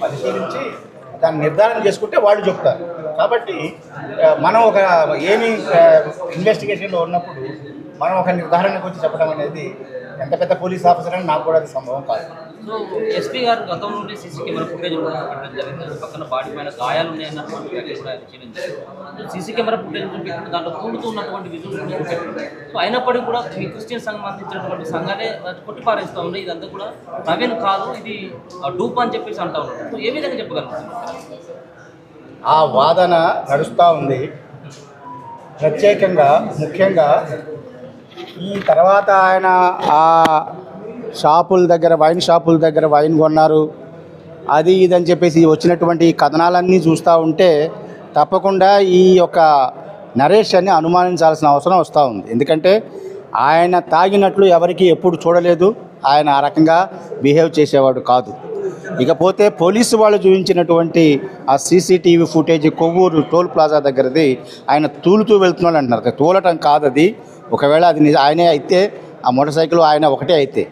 పరిశీలించి దాన్ని నిర్ధారణ చేసుకుంటే వాళ్ళు చెప్తారు. కాబట్టి మనం ఒక ఏమి ఇన్వెస్టిగేషన్లో ఉన్నప్పుడు మనం ఒక నిర్ధారణకు వచ్చి చెప్పడం అనేది ఎంత పెద్ద పోలీస్ ఆఫీసర్ అని నాకు కూడా అది సంభవం కాదు. సో ఎస్పీ గారు గతం నుండి సీసీ కెమెరా ఫుటేజ్ కూడా జరిగింది. పక్కన బాడీ పైన గాయాలు ఉన్నాయన్నటువంటి వ్యాఖ్యలు కూడా ఆయన చేయడం సీసీ కెమెరా ఫుటేజ్ చూపించిన దాంట్లో కూడుతూ ఉన్నటువంటి విజువల్స్ సో అయినప్పటికీ కూడా మీ క్రిస్టియన్ సంబంధించినటువంటి సంఘాలే కొట్టిపారేస్తూ ఉన్నాయి. ఇదంతా కూడా ప్రవీణ్ కాదు ఇది డూప్ అని చెప్పేసి అంటా ఉన్నారు. సో ఏ విధంగా చెప్పగలుగుతారు? ఆ వాదన నడుస్తూ ఉంది. ప్రత్యేకంగా ముఖ్యంగా ఈ తర్వాత ఆయన ఆ షాపుల దగ్గర వైన్ షాపుల దగ్గర వైన్ కొన్నారు. అది ఇదని చెప్పేసి వచ్చినటువంటి కథనాలన్నీ చూస్తూ ఉంటే తప్పకుండా ఈ యొక్క నరేష్ అని అనుమానించాల్సిన అవసరం వస్తూ ఉంది. ఎందుకంటే ఆయన తాగినట్లు ఎవరికి ఎప్పుడు చూడలేదు. ఆయన ఆ రకంగా బిహేవ్ చేసేవాడు కాదు. ఇకపోతే పోలీసు వాళ్ళు చూపించినటువంటి ఆ CCTV footage Kovvur toll plaza దగ్గరది ఆయన తూలుతూ వెళ్తున్నాడు అంటున్నారు తూలటం కాదు అది ఒకవేళ అది ఆయనే అయితే ఆ మోటార్ సైకిల్ ఆయన ఒకటే అయితే.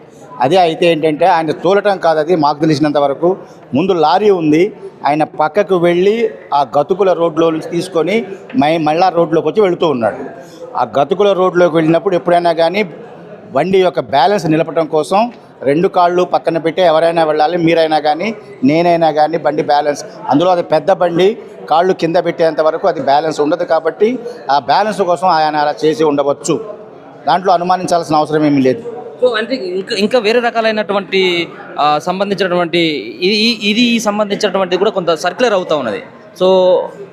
అదే అయితే ఏంటంటే ఆయన తూలటం కాదు అది మాకు తెలిసినంత వరకు. ముందు లారీ ఉంది. ఆయన పక్కకు వెళ్ళి ఆ గతుకుల రోడ్లో నుంచి తీసుకొని మై మళ్ళా రోడ్లోకి వచ్చి వెళుతూ ఉన్నాడు. ఆ గతుకుల రోడ్లోకి వెళ్ళినప్పుడు ఎప్పుడైనా కానీ బండి యొక్క బ్యాలెన్స్ నిలపడం కోసం రెండు కాళ్ళు పక్కన పెట్టి ఎవరైనా వెళ్ళాలి మీరైనా కానీ నేనైనా కానీ బండి బ్యాలెన్స్. అందులో అది పెద్ద బండి కాళ్ళు కింద పెట్టేంత వరకు అది బ్యాలెన్స్ ఉండదు కాబట్టి ఆ బ్యాలెన్స్ కోసం ఆయన అలా చేసి ఉండవచ్చు. దాంట్లో అనుమానించాల్సిన అవసరం ఏమీ లేదు. సో అంటే ఇంకా ఇంకా వేరే రకాలైనటువంటి సంబంధించినటువంటి ఇది ఇది సంబంధించినటువంటి కూడా కొంత సర్క్యులర్ అవుతూ ఉన్నది. సో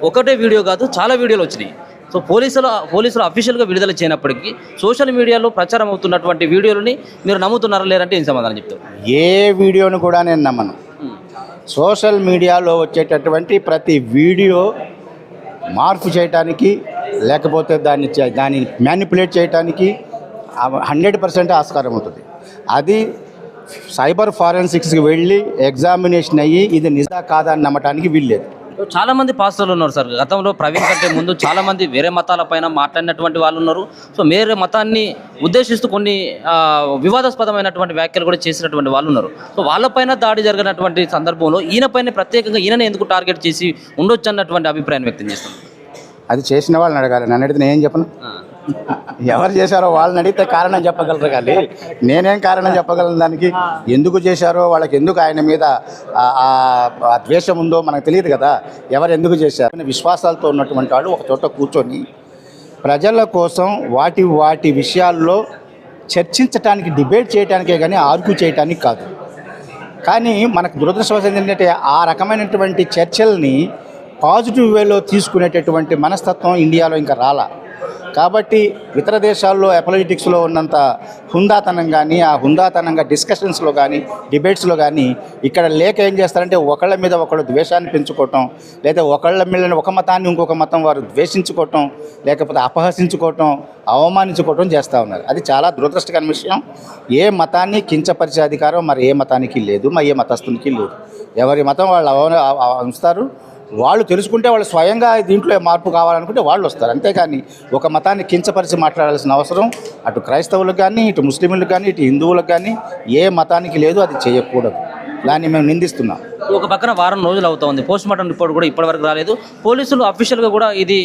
ఒకటే వీడియో కాదు చాలా వీడియోలు వచ్చినాయి. సో పోలీసులు పోలీసులు అఫీషియల్గా విడుదల చేయనప్పటికీ సోషల్ మీడియాలో ప్రచారం అవుతున్నటువంటి వీడియోలని మీరు నమ్ముతున్నారా లేదంటే ఏం సమాధానం చెప్తారు? ఏ వీడియోను కూడా నేను నమ్మను. సోషల్ మీడియాలో వచ్చేటటువంటి ప్రతి వీడియో మార్పు చేయటానికి లేకపోతే దాన్ని దాన్ని మ్యానిపులేట్ చేయటానికి హండ్రెడ్ పర్సెంట్ ఆస్కారం ఉంటుంది. అది సైబర్ ఫారెన్సిక్స్కి వెళ్ళి ఎగ్జామినేషన్ అయ్యి ఇది నిజా కాదా అని నమ్మటానికి వీల్లేదు. చాలా మంది పాస్టర్లు ఉన్నారు సార్. గతంలో ప్రవీణ్ కంటే ముందు చాలా మంది వేరే మతాల పైన మాట్లాడినటువంటి వాళ్ళు ఉన్నారు. సో వేరే మతాన్ని ఉద్దేశిస్తూ కొన్ని వివాదాస్పదమైనటువంటి వ్యాఖ్యలు కూడా చేసినటువంటి వాళ్ళు ఉన్నారు. సో వాళ్ళపైన దాడి జరిగినటువంటి సందర్భంలో ఈయనపైన ప్రత్యేకంగా ఈయనని ఎందుకు టార్గెట్ చేసి ఉండొచ్చు అన్నటువంటి అభిప్రాయం వ్యక్తం చేస్తుంది అది చేసిన వాళ్ళని అడగాలి. నన్ను అడిగితే నేను ఏం చెప్పను? ఎవరు చేశారో వాళ్ళని అడిగితే కారణం చెప్పగలరు కానీ నేనేం కారణం చెప్పగలను దానికి? ఎందుకు చేశారో వాళ్ళకి ఎందుకు ఆయన మీద ఆ- ద్వేషం ఉందో మనకు తెలియదు కదా. ఎవరు ఎందుకు చేశారు విశ్వాసాలతో ఉన్నటువంటి వాళ్ళు ఒక చోట కూర్చొని ప్రజల కోసం వాటి వాటి విషయాల్లో చర్చించటానికి డిబేట్ చేయడానికే కానీ ఆర్గ్యూ చేయటానికి కాదు. కానీ మనకు దురదృష్టవశాలు ఏంటంటే ఆ రకమైనటువంటి చర్చల్ని పాజిటివ్ వేలో తీసుకునేటటువంటి మనస్తత్వం ఇండియాలో ఇంకా రాలా. కాబట్టి ఇతర దేశాల్లో అపాలిటిక్స్లో ఉన్నంత హుందాతనం కానీ ఆ హుందాతనంగా డిస్కషన్స్లో కానీ డిబేట్స్లో కానీ ఇక్కడ లేక ఏం చేస్తారంటే ఒకళ్ళ మీద ఒకళ్ళు ద్వేషాన్ని పెంచుకోవటం లేదా ఒకళ్ళ మీద ఒక మతాన్ని ఇంకొక మతం వారు ద్వేషించుకోవటం లేకపోతే అపహసించుకోవటం అవమానించుకోవటం చేస్తూ ఉన్నారు. అది చాలా దురదృష్టకరమైన విషయం. ఏ మతాన్ని కించపరిచే అధికారం మరి ఏ మతానికి లేదు మరి ఏ మతస్థునికి లేదు. ఎవరి మతం వాళ్ళు అవ- అవ- ఉంచుతారు వాళ్ళు తెలుసుకుంటే వాళ్ళు స్వయంగా దీంట్లో మార్పు కావాలనుకుంటే వాళ్ళు వస్తారు. అంతేకాని ఒక మతాన్ని కించపరిచి మాట్లాడాల్సిన అవసరం అటు క్రైస్తవులకు కానీ ఇటు ముస్లింలకు కానీ ఇటు హిందువులకు కానీ ఏ మతానికి లేదు అది చేయకూడదు. దాన్ని మేము నిందిస్తున్నాం. ఒక పక్కన వారం రోజులు అవుతుంది పోస్ట్ మార్టం రిపోర్ట్ కూడా ఇప్పటివరకు రాలేదు. పోలీసులు అఫీషియల్గా కూడా ఇది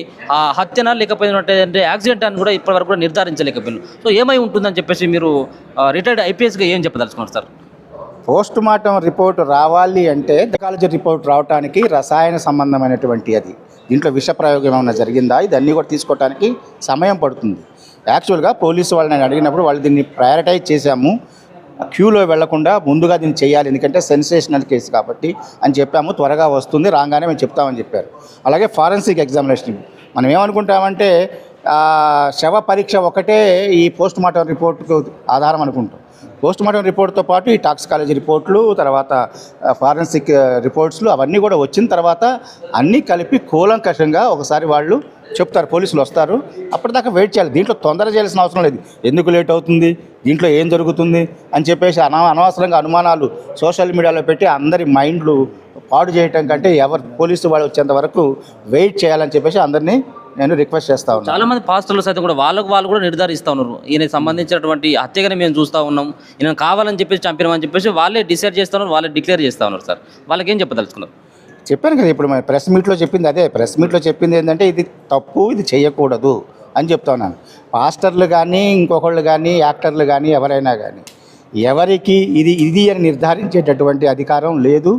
హత్యనా లేకపోయినట్టే యాక్సిడెంట్ అని కూడా ఇప్పటివరకు కూడా నిర్ధారించలేకపోయినారు. సో ఏమై ఉంటుందని చెప్పేసి మీరు రిటైర్డ్ ఐపీఎస్గా ఏం చెప్పదలుచుకున్నారు సార్ పోస్ట్ మార్టం రిపోర్ట్ రావాలి అంటే కాలేజీ రిపోర్ట్ రావడానికి రసాయన సంబంధమైనటువంటి అది. దీంట్లో విష ప్రయోగం ఏమైనా జరిగిందా? ఇదన్నీ కూడా తీసుకోవడానికి సమయం పడుతుంది. యాక్చువల్గా పోలీసు వాళ్ళని అడిగినప్పుడు వాళ్ళు దీన్ని ప్రయారిటైజ్ చేశాము. క్యూలో వెళ్ళకుండా ముందుగా దీన్ని చేయాలి. ఎందుకంటే సెన్సేషనల్ కేసు కాబట్టి అని చెప్పాము. త్వరగా వస్తుంది రాగానే మేము చెప్తామని చెప్పారు. అలాగే ఫారెన్సిక్ ఎగ్జామినేషన్ మనం ఏమనుకుంటామంటే శవ పరీక్ష ఒకటే ఈ పోస్ట్ మార్టం రిపోర్ట్కు ఆధారం అనుకుంటాం. పోస్ట్ మార్టం రిపోర్ట్తో పాటు ఈ టాక్సికాలజీ రిపోర్ట్లు తర్వాత ఫారెన్సిక్ రిపోర్ట్స్లు అవన్నీ కూడా వచ్చిన తర్వాత అన్నీ కలిపి కూలంకషంగా ఒకసారి వాళ్ళు చెప్తారు పోలీసులు వస్తారు. అప్పటిదాకా వెయిట్ చేయాలి. దీంట్లో తొందర చేయాల్సిన అవసరం లేదు. ఎందుకు లేట్ అవుతుంది? దీంట్లో ఏం జరుగుతుంది? అని చెప్పేసి అన అనవసరంగా అనుమానాలు సోషల్ మీడియాలో పెట్టి అందరి మైండ్లు పాడు చేయటం కంటే ఎవరు పోలీసు వాళ్ళు వచ్చేంత వరకు వెయిట్ చేయాలని చెప్పేసి అందరినీ నేను రిక్వెస్ట్ చేస్తా ఉన్నాను. చాలా మంది పాస్టర్లు సైతం కూడా వాళ్ళకు వాళ్ళు కూడా నిర్ధారిస్తూ ఉన్నారు. ఈయనకి సంబంధించినటువంటి హత్యగానే మేము చూస్తూ ఉన్నాం. ఈయన కావాలని చెప్పేసి చంపినామని చెప్పేసి వాళ్ళే డిసైడ్ చేస్తా ఉన్నారు వాళ్ళే డిక్లేర్ చేస్తా ఉన్నారు సార్. వాళ్ళకి ఏం చెప్పదలుచుకున్నారు? చెప్పాను కదా ఇప్పుడు ప్రెస్ మీట్లో చెప్పింది అదే. ప్రెస్ మీట్లో చెప్పింది ఏంటంటే ఇది తప్పు ఇది చేయకూడదు అని చెప్తా ఉన్నాను. పాస్టర్లు కానీ ఇంకొకళ్ళు కానీ యాక్టర్లు కానీ ఎవరైనా కానీ ఎవరికి ఇది ఇది అని నిర్ధారించేటటువంటి అధికారం లేదు.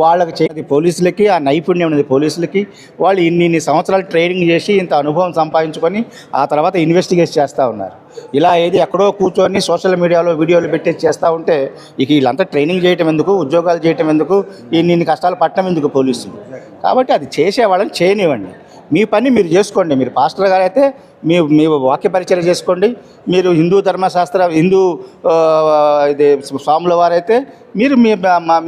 వాళ్ళకి చేది పోలీసులకి ఆ నైపుణ్యం ఉన్నది పోలీసులకి. వాళ్ళు ఇన్ని ఇన్ని సంవత్సరాలు ట్రైనింగ్ చేసి ఇంత అనుభవం సంపాదించుకొని ఆ తర్వాత ఇన్వెస్టిగేట్ చేస్తూ ఉన్నారు. ఇలా ఏది ఎక్కడో కూర్చొని సోషల్ మీడియాలో వీడియోలు పెట్టేసి చేస్తూ ఉంటే ఇక వీళ్ళంతా ట్రైనింగ్ చేయటం ఎందుకు? ఉద్యోగాలు చేయటం ఎందుకు? ఇన్ని ఇన్ని కష్టాలు పట్టడం ఎందుకు పోలీసులు? కాబట్టి అది చేసేవాళ్ళని చేయనివ్వండి. మీ పని మీరు చేసుకోండి. మీరు పాస్టర్ గారు అయితే మీ మీ వాక్య పరిచయం చేసుకోండి. మీరు హిందూ ధర్మశాస్త్ర హిందూ ఇది స్వాముల వారైతే మీరు మీ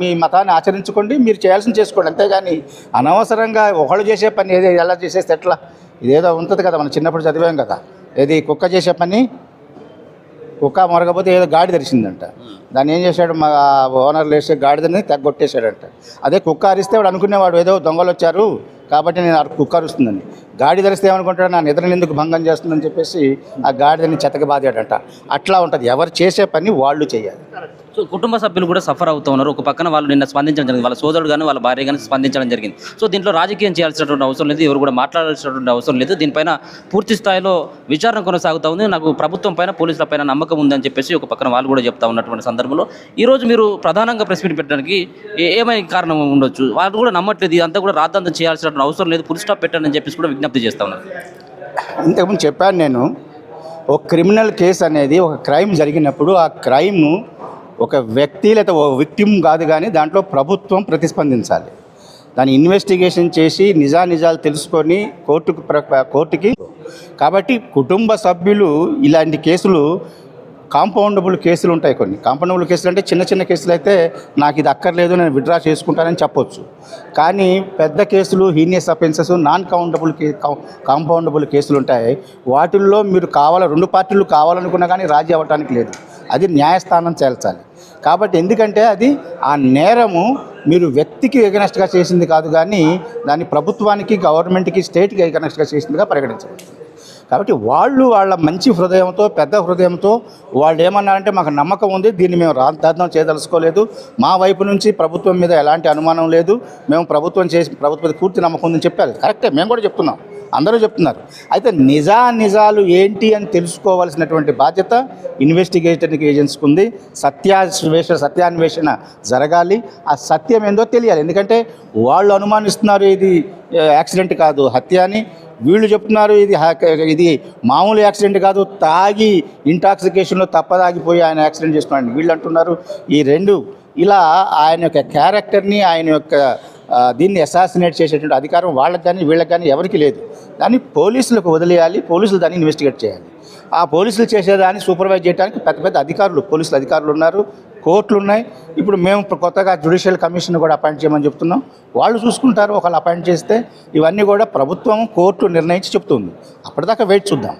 మీ మతాన్ని ఆచరించుకోండి. మీరు చేయాల్సిన చేసుకోండి. అంతేగాని అనవసరంగా ఒకళ్ళు చేసే పని ఏదో? ఎలా చేసేస్తే ఎట్లా? ఇదేదో ఉంటుంది కదా మనం చిన్నప్పుడు చదివాం కదా. ఏది కుక్క చేసే పని? కుక్క మొరగపోతే ఏదో గాడి తెరిచిందంట. దాన్ని ఏం చేశాడు మా ఓనర్ లేస్తే గాడిదని తెగ్గొట్టేశాడంట. అదే కుక్క అరిస్తే వాడు అనుకునేవాడు ఏదో దొంగలు వచ్చారు కాబట్టి నేను అరు- కుక్క అరుస్తుందని. గాడి తెరిస్తే ఏమనుకుంటాడు నా నిద్రను ఎందుకు భంగం చేస్తుందని చెప్పేసి ఆ గాడిదని చెతక బాధాడంట అట్లా ఉంటుంది. ఎవరు చేసే పని వాళ్ళు చేయాలి. సో కుటుంబ సభ్యులు కూడా సఫర్ అవుతూ ఉన్నారు. ఒక పక్కన వాళ్ళు నిన్న స్పందించడం జరిగింది. వాళ్ళ సోదరుడు కానీ వాళ్ళ భార్య కానీ స్పందించడం జరిగింది. సో దీంట్లో రాజకీయం చేయాల్సినటువంటి అవసరం లేదు. ఎవరు కూడా మాట్లాడాల్సినటువంటి అవసరం లేదు. దీనిపైన పూర్తి స్థాయిలో విచారణ కొనసాగుతూ ఉంది. నాకు ప్రభుత్వం పైన పోలీసుల పైన నమ్మకం ఉందని చెప్పేసి ఒక పక్కన వాళ్ళు కూడా చెప్తా ఉన్నటువంటి సందర్భంలో ఈరోజు మీరు ప్రధానంగా ప్రెస్ మీట్ పెట్టడానికి ఏ- ఏమైనా కారణం ఉండొచ్చు? వాళ్ళు కూడా నమ్మట్లేదు. ఇదంతా కూడా రాద్ధాంతం చేయాల్సినటువంటి అవసరం లేదు. ఫుల్ స్టాప్ పెట్టండి అని చెప్పేసి కూడా విజ్ఞప్తి చేస్తా ఉన్నారు. ఇంతకుముందు చెప్పాను నేను ఒక క్రిమినల్ కేసు అనేది ఒక క్రైమ్ జరిగినప్పుడు ఆ క్రైమ్ ఒక వ్యక్తి లేదా ఒక విక్టిమ్ కాదు కానీ దాంట్లో ప్రభుత్వం ప్రతిస్పందించాలి. దాని ఇన్వెస్టిగేషన్ చేసి నిజానిజాలు తెలుసుకొని కోర్టుకు ప్ర- కోర్టుకి. కాబట్టి కుటుంబ సభ్యులు ఇలాంటి కేసులు కాంపౌండబుల్ కేసులు ఉంటాయి కొన్ని. కాంపౌండబుల్ కేసులు అంటే చిన్న చిన్న కేసులు అయితే నాకు ఇది అక్కర్లేదు నేను విత్డ్రా చేసుకుంటానని చెప్పొచ్చు. కానీ పెద్ద కేసులు హీనియస్ అఫెన్సెస్ నాన్ కౌంటబుల్ కే కాంపౌండబుల్ కేసులు ఉంటాయి. వాటిల్లో మీరు కావాల రెండు పార్టీలు కావాలనుకున్నా కానీ రాజీ అవ్వటానికి లేదు. అది న్యాయస్థానం చేర్చాలి. కాబట్టి ఎందుకంటే అది ఆ నేరము మీరు వ్యక్తికి ఎగనెస్ట్గా చేసింది కాదు కానీ దాన్ని ప్రభుత్వానికి గవర్నమెంట్కి స్టేట్కి ఎగనెస్ట్గా చేసిందిగా పరిగణించవచ్చు కాబట్టి వాళ్ళు వాళ్ళ మంచి హృదయంతో పెద్ద హృదయంతో వాళ్ళు ఏమన్నారంటే మాకు నమ్మకం ఉంది దీన్ని మేము రాద్ధాంతం చేయదలుచుకోలేదు. మా వైపు నుంచి ప్రభుత్వం మీద ఎలాంటి అనుమానం లేదు. మేము ప్రభుత్వం చేసి ప్రభుత్వం పూర్తి నమ్మకం ఉందని చెప్పారు. కరెక్టే మేము కూడా చెప్తున్నాం. అందరూ చెప్తున్నారు. అయితే నిజా నిజాలు ఏంటి అని తెలుసుకోవాల్సినటువంటి బాధ్యత ఇన్వెస్టిగేషన్ ఏజెన్సీకి ఉంది. సత్యాన్వేషణ సత్యాన్వేషణ జరగాలి. ఆ సత్యం ఏందో తెలియాలి. ఎందుకంటే వాళ్ళు అనుమానిస్తున్నారు ఇది యాక్సిడెంట్ కాదు హత్య అని. వీళ్ళు చెప్తున్నారు ఇది ఇది మామూలు యాక్సిడెంట్ కాదు తాగి ఇంటాక్సికేషన్లో తప్పదాగిపోయి ఆయన యాక్సిడెంట్ చేసుకున్నాడు వీళ్ళు అంటున్నారు. ఈ రెండు ఇలా ఆయన యొక్క క్యారెక్టర్ని ఆయన యొక్క దీన్ని అసాసినేట్ చేసేటువంటి అధికారం వాళ్ళకి కానీ వీళ్ళకి కానీ ఎవరికి లేదు. దాన్ని పోలీసులకు వదిలేయాలి పోలీసులు దాన్ని ఇన్వెస్టిగేట్ చేయాలి. ఆ పోలీసులు చేసేదాన్ని సూపర్వైజ్ చేయడానికి పెద్ద పెద్ద అధికారులు పోలీసులు అధికారులు ఉన్నారు. కోర్టులు ఉన్నాయి ఇప్పుడు మేము కొత్తగా జ్యుడిషియల్ కమిషన్ కూడా అపాయింట్ చేయమని చెప్తున్నాం. వాళ్ళు చూసుకుంటారు ఒకళ్ళు అపాయింట్ చేస్తే ఇవన్నీ కూడా ప్రభుత్వం కోర్టు నిర్ణయించి చెప్తుంది. అప్పటిదాకా వెయిట్ చూద్దాం.